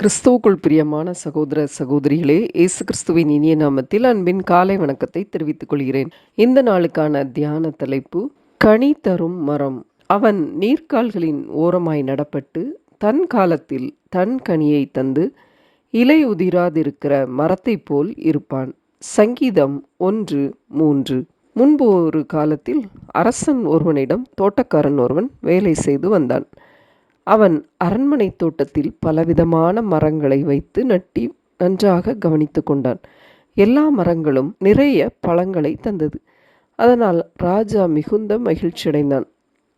கிறிஸ்துவுக்குள் பிரியமான சகோதர சகோதரிகளே இயேசு கிறிஸ்துவின் இனிய நாமத்தில் அன்பின் காலை வணக்கத்தை தெரிவித்துக் கொள்கிறேன். இந்த நாளுக்கான தியான தலைப்பு கனி தரும் மரம். அவன் நீர்க்கால்களின் ஓரமாய் நடப்பட்டு தன் காலத்தில் தன் கனியை தந்து இலை உதிராதிருக்கிற மரத்தைப் போல் இருப்பான். சங்கீதம் ஒன்று மூன்று. முன்பு ஒரு காலத்தில் அரசன் ஒருவனிடம் தோட்டக்காரன் ஒருவன் வேலை செய்து வந்தான். அவன் அரண்மனை தோட்டத்தில் பலவிதமான மரங்களை வைத்து நட்டி நன்றாக கவனித்து கொண்டான். எல்லா மரங்களும் நிறைய பழங்களை தந்தது. அதனால் ராஜா மிகுந்த மகிழ்ச்சியடைந்தான்.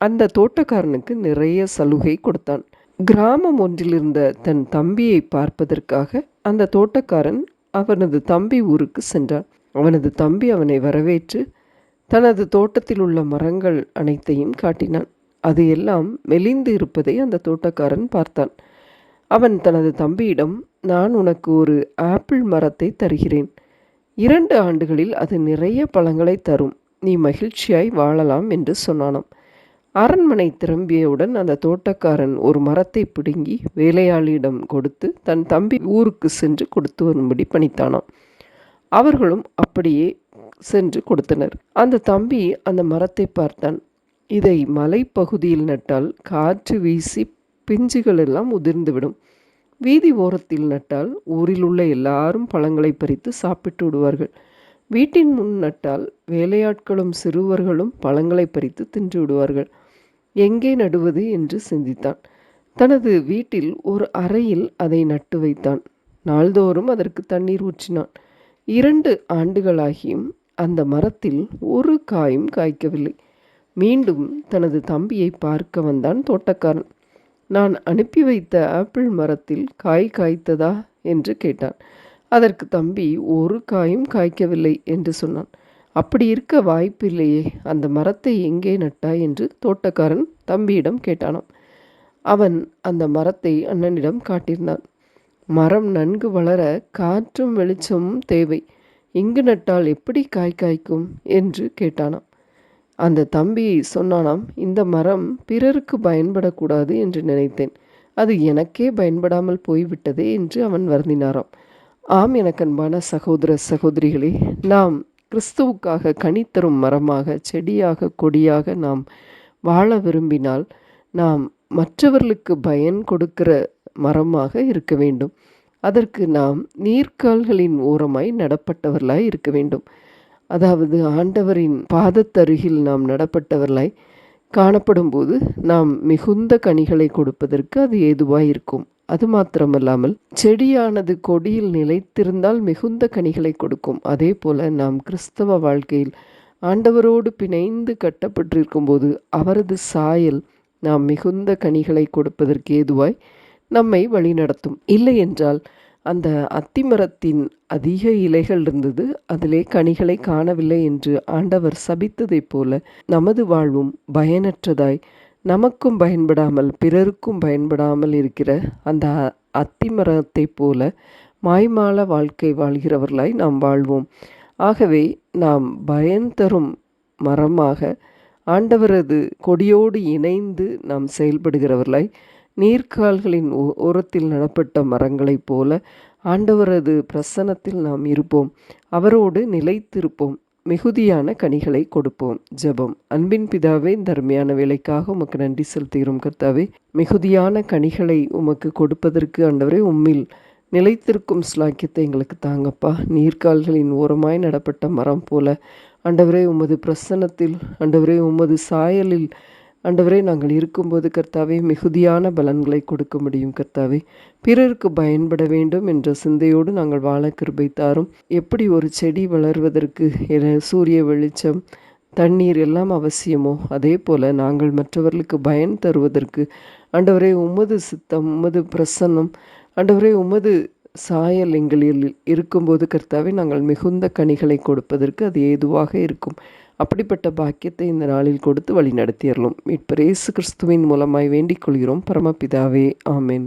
அந்த தோட்டக்காரனுக்கு நிறைய சலுகை கொடுத்தான். கிராமம் ஒன்றிலிருந்த தன் தம்பியை பார்ப்பதற்காக அந்த தோட்டக்காரன் அவனது தம்பி ஊருக்கு சென்றான். அவனது தம்பி அவனை வரவேற்று தனது தோட்டத்தில் உள்ள மரங்கள் அனைத்தையும் காட்டினான். அது எல்லாம் மெலிந்து இருப்பதை அந்த தோட்டக்காரன் பார்த்தான். அவன் தனது தம்பியிடம் நான் உனக்கு ஒரு ஆப்பிள் மரத்தை தருகிறேன். இரண்டு ஆண்டுகளில் அது நிறைய பழங்களை தரும். நீ மகிழ்ச்சியாய் வாழலாம் என்று சொன்னானாம். அரண்மனை திரும்பியவுடன் அந்த தோட்டக்காரன் ஒரு மரத்தை பிடுங்கி வேலையாளியிடம் கொடுத்து தன் தம்பி ஊருக்கு சென்று கொடுத்து வரும்படி பணித்தானாம். அவர்களும் அப்படியே சென்று கொடுத்தனர். அந்த தம்பி அந்த மரத்தை பார்த்தான். இதை மலைப்பகுதியில் நட்டால் காற்று வீசி பிஞ்சுகள் எல்லாம் உதிர்ந்துவிடும். வீதி ஓரத்தில் நட்டால் ஊரில் உள்ள எல்லாரும் பழங்களை பறித்து சாப்பிட்டு விடுவார்கள். வீட்டின் முன் நட்டால் வேலையாட்களும் சிறுவர்களும் பழங்களை பறித்து தின்று விடுவார்கள். எங்கே நடுவது என்று சிந்தித்தான். தனது வீட்டில் ஒரு அறையில் அதை நட்டு வைத்தான். நாள்தோறும் அதற்கு தண்ணீர் ஊற்றினான். இரண்டு ஆண்டுகளாகியும் அந்த மரத்தில் ஒரு காயும் காய்க்கவில்லை. மீண்டும் தனது தம்பியை பார்க்க வந்தான் தோட்டக்காரன். நான் அனுப்பி வைத்த ஆப்பிள் மரத்தில் காய் காய்த்ததா? என்று கேட்டான். அதற்கு தம்பி ஒரு காயும் காய்க்கவில்லை என்று சொன்னான். அப்படி இருக்க வாய்ப்பில்லையே அந்த மரத்தை எங்கே நட்டாய் என்று தோட்டக்காரன் தம்பியிடம் கேட்டானாம். அவன் அந்த மரத்தை அண்ணனிடம் காட்டியிருந்தான். மரம் நன்கு வளர காற்றும் வெளிச்சமும் தேவை. இங்கு நட்டால் எப்படி காய் காய்க்கும்? என்று கேட்டானாம். அந்த தம்பி சொன்னானாம் இந்த மரம் பிறருக்கு பயன்படக்கூடாது என்று நினைத்தேன். அது எனக்கே பயன்படாமல் போய்விட்டதே என்று அவன் வருந்தினாராம். ஆம் எனக்கன்பான சகோதர சகோதரிகளே நாம் கிறிஸ்துவுக்காக கனித்தரும் மரமாக செடியாக கொடியாக நாம் வாழ விரும்பினால் நாம் மற்றவர்களுக்கு பயன் கொடுக்கிற மரமாக இருக்க வேண்டும். அதற்கு நாம் நீர்க்கால்களின் ஓரமாய் நடப்பட்டவர்களாய் இருக்க வேண்டும். அதாவது ஆண்டவரின் பாதத்தருகில் நாம் நடப்பட்டவர்களாய் காணப்படும் போது நாம் மிகுந்த கனிகளை கொடுப்பதற்கு அது ஏதுவாக இருக்கும் அது மாத்திரமல்லாமல் செடியானது கொடியில் நிலைத்திருந்தால் மிகுந்த கனிகளை கொடுக்கும். அதே போல நாம் கிறிஸ்தவ வாழ்க்கையில் ஆண்டவரோடு பிணைந்து கட்டப்பட்டிருக்கும் போது அவரது சாயல் நாம் மிகுந்த கனிகளை கொடுப்பதற்கு ஏதுவாய் நம்மை வழிநடத்தும். இல்லை என்றால் அந்த அத்திமரத்தின் அதிக இலைகள் இருந்தது. அதிலே கனிகளை காணவில்லை என்று ஆண்டவர் சபித்ததைப் போல நமது வாழ்வும் பயனற்றதாய் நமக்கும் பயன்படாமல் பிறருக்கும் பயன்படாமல் இருக்கிற அந்த அத்திமரத்தைப் போல மாய்மால வாழ்க்கை வாழ்கிறவர்களாய் நாம் வாழ்வோம். ஆகவே நாம் பயன் தரும் மரமாக ஆண்டவரது கொடியோடு இணைந்து நாம் செயல்படுகிறவர்களாய் நீர்க்கால்களின் ஓரத்தில் நடப்பட்ட மரங்களைப் போல ஆண்டவரது பிரசன்னத்தில் நாம் இருப்போம். அவரோடு நிலைத்திருப்போம். மிகுதியான கனிகளை கொடுப்போம். ஜெபம். அன்பின் பிதாவே தர்மையான வேலைக்காக உமக்கு நன்றி செலுத்துகிறோம். கர்த்தாவே மிகுதியான கனிகளை உமக்கு கொடுப்பதற்கு ஆண்டவரே உம்மில் நிலைத்திருக்கும் ஸ்லாக்கியத்தை எங்களுக்கு தாங்கப்பா. நீர்க்கால்களின் ஓரமாய் நடப்பட்ட மரம் போல ஆண்டவரே உமது பிரசன்னத்தில் ஆண்டவரே உமது சாயலில் ஆண்டவரே நாங்கள் இருக்கும்போது கர்த்தாவே மிகுதியான பலன்களை கொடுக்க முடியும் கர்த்தாவே. பிறருக்கு பயன்பட வேண்டும் என்ற சிந்தையோடு நாங்கள் வாழ கிருபை தாரும். எப்படி ஒரு செடி வளர்வதற்கு சூரிய வெளிச்சம் தண்ணீர் எல்லாம் அவசியமோ அதே போல் நாங்கள் மற்றவர்களுக்கு பயன் தருவதற்கு. ஆண்டவரே உமது சித்தம் உமது பிரசன்னம் ஆண்டவரே உமது சாயல் எங்களில் இருக்கும்போது கர்த்தாவே நாங்கள் மிகுந்த கனிகளை கொடுப்பதற்கு அது ஏதுவாக இருக்கும். அப்படிப்பட்ட பாக்கியத்தை இந்த நாளில் கொடுத்து வழி நடத்தியறலும் மீட்பர் இயேசு கிறிஸ்துவின் மூலமாய் வேண்டிக் கொள்கிறோம். பரமபிதாவே ஆமேன்.